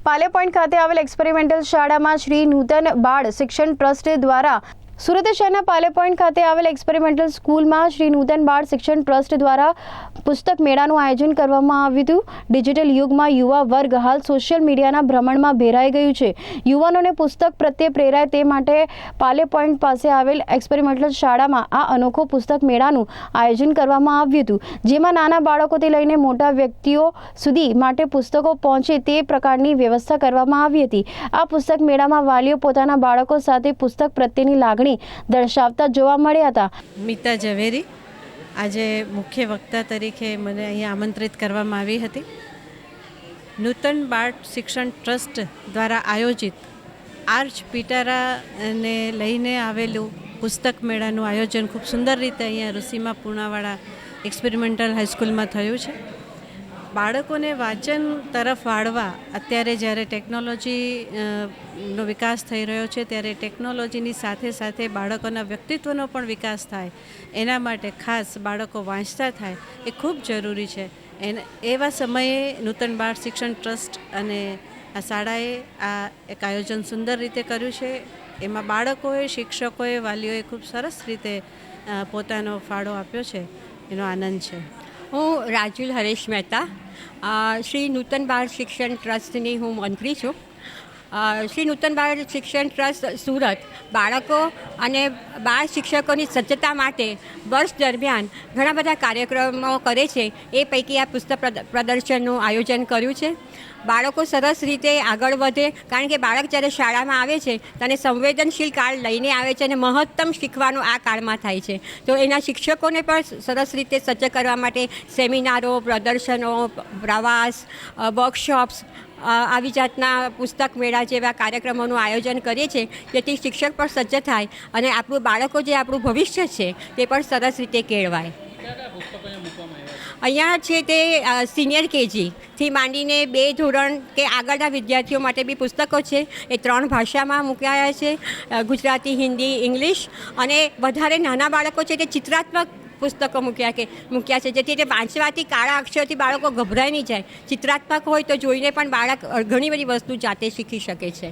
પાલે point ખાતે આવેલ experimental શાળામાં શ્રી નૂતન બાળ શિક્ષણ ટ્રસ્ટ દ્વારા સુરત શહેરના પાલે પોઈન્ટ ખાતે આવેલ એક્સપેરિમેન્ટલ સ્કૂલમાં શ્રી નૂતન બાળ શિક્ષણ ટ્રસ્ટ દ્વારા પુસ્તક મેળાનું આયોજન કરવામાં આવ્યું હતું. ડિજિટલ યુગમાં યુવા વર્ગ હાલ સોશિયલ મીડિયાના ભ્રમણમાં ભેરાઈ ગયું છે. યુવાનોને પુસ્તક પ્રત્યે પ્રેરાય તે માટે પાલે પોઈન્ટ પાસે આવેલ એક્સપેરિમેન્ટલ શાળામાં આ અનોખો પુસ્તક મેળાનું આયોજન કરવામાં આવ્યું હતું. જેમાં નાના બાળકોથી લઈને મોટા વ્યક્તિઓ સુધી માટે પુસ્તકો પહોંચે તે પ્રકારની વ્યવસ્થા કરવામાં આવી હતી. આ પુસ્તક મેળામાં વાલીઓ પોતાના બાળકો સાથે પુસ્તક પ્રત્યેની લાગણી દર્શાવતા જોવા મળ્યા હતા. મિતા ઝવેરી આજે મુખ્ય વક્તા તરીકે મને અહીંયા આમંત્રિત કરવામાં આવી હતી. નૂતન બાળ શિક્ષણ ટ્રસ્ટ દ્વારા આયોજિત આર્ચ પિટારાને લઈને આવેલું પુસ્તક મેળાનું આયોજન ખૂબ સુંદર રીતે અહીંયા ઋષિમા પૂણાવાળા એક્સપેરિમેન્ટલ હાઈસ્કૂલમાં થયું છે. બાળકોને વાંચન તરફ વાળવા અત્યારે જ્યારે ટેકનોલોજી નો વિકાસ થઈ રહ્યો છે, ત્યારે ટેકનોલોજીની સાથે સાથે બાળકોના વ્યક્તિત્વનો પણ વિકાસ થાય. એના માટે ખાસ બાળકો વાંચતા થાય એ ખૂબ જરૂરી છે. એને, એવા સમયે નૂતન બાળ શિક્ષણ ટ્રસ્ટ અને આ શાળાએ આ એક આયોજન સુંદર રીતે કર્યું છે. એમાં બાળકોએ, શિક્ષકોએ, વાલીઓએ ખૂબ સરસ રીતે પોતાનો ફાળો આપ્યો છે. એનો આનંદ છે. હું રાજુલ હરેશ મહેતા શ્રી નૂતન બાળ શિક્ષણ ટ્રસ્ટની હું મંત્રી છું. શ્રી નૂતન ભારત શિક્ષણ ટ્રસ્ટ સુરત. બાળકો અને બાળ શિક્ષકોની સજ્જતા માટે વર્ષ દરમિયાન ઘણા બધા કાર્યક્રમો કરે છે. એ પૈકી આ પુસ્તક પ્રદ- પ્રદર્શનનું આયોજન કર્યું છે. બાળકો સરસ રીતે આગળ વધે, કારણ કે બાળક જ્યારે શાળામાં આવે છે, તેને સંવેદનશીલ કાળ લઈને આવે છે અને મહત્તમ શીખવાનું આ કાળમાં થાય છે. તો એના શિક્ષકોને પણ સરસ રીતે સજ્જ કરવા માટે સેમિનારો, પ્રદર્શનો, પ્રવાસ વર્કશોપ્સ આવી જાતના પુસ્તક મેળા જેવા કાર્યક્રમોનું આયોજન કરીએ છીએ, જેથી શિક્ષક પણ સજ્જ થાય અને આપણું બાળકો જે આપણું ભવિષ્ય છે, તે પણ સરસ રીતે કેળવાય. અહીંયા છે તે સિનિયર કેજીથી માંડીને બે ધોરણ કે આગળના વિદ્યાર્થીઓ માટે બી પુસ્તકો છે. એ ત્રણ ભાષામાં મૂકાયા છે ગુજરાતી, હિન્દી, ઇંગ્લિશ અને વધારે નાના બાળકો છે તે ચિત્રાત્મક પુસ્તકો મૂક્યા કે મૂક્યા છે. જેથી તે વાંચવાથી કાળા અક્ષરથી બાળકો ગભરાઈ નહીં જાય. ચિત્રાત્મક હોય તો જોઈને પણ બાળક ઘણી બધી વસ્તુ જાતે શીખી શકે છે.